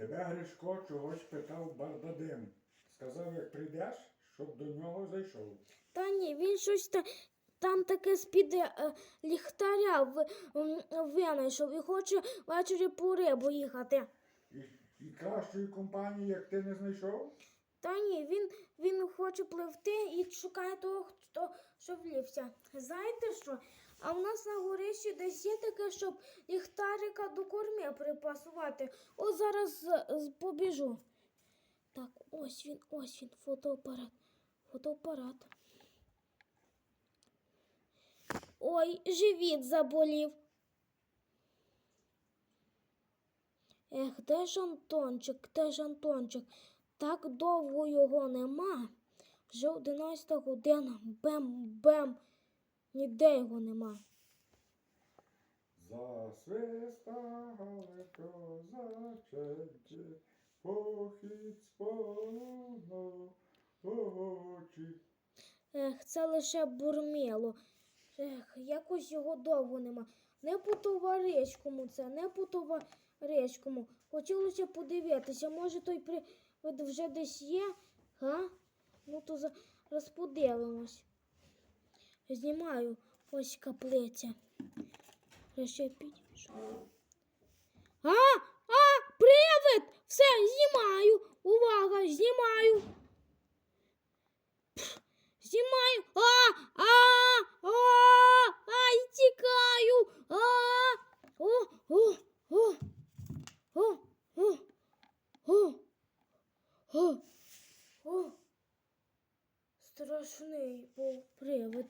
Тебе Гришко чогось питав Бардадим. Сказав, як прийдеш, щоб до нього зайшов. Та ні, він щось та, там таке з-під е, ліхтаря в, винайшов і хоче ввечері по рибу їхати. І, і кращої компанії, як ти не знайшов? Та ні, він, він хоче пливти і шукає того, хто що влівся. Знаєте що? А в нас на горищі десь є таке, щоб ліхтарика до корми припасувати. От зараз з- побіжу. Так, ось він, ось він, фотоапарат. Фотоапарат. Ой, живіт заболів. Ех, де ж Антончик, де ж Антончик? Так довго його нема. Вже одинадцята година. Бем-бем. Ніде його нема. Засвистали козаченьки, похід сповно очі. Ех, це лише бурміло. Ех, якось його довго нема. Не по товаришкому це, не по товаришкому. Хотілося подивитися, може той привид вже десь є, га? Ну то зараз подивимось. Знімаю ось каплиця. Ще підійшов. А, а, привид! Все, знімаю. Увага. Знімаю. Страшний був привид.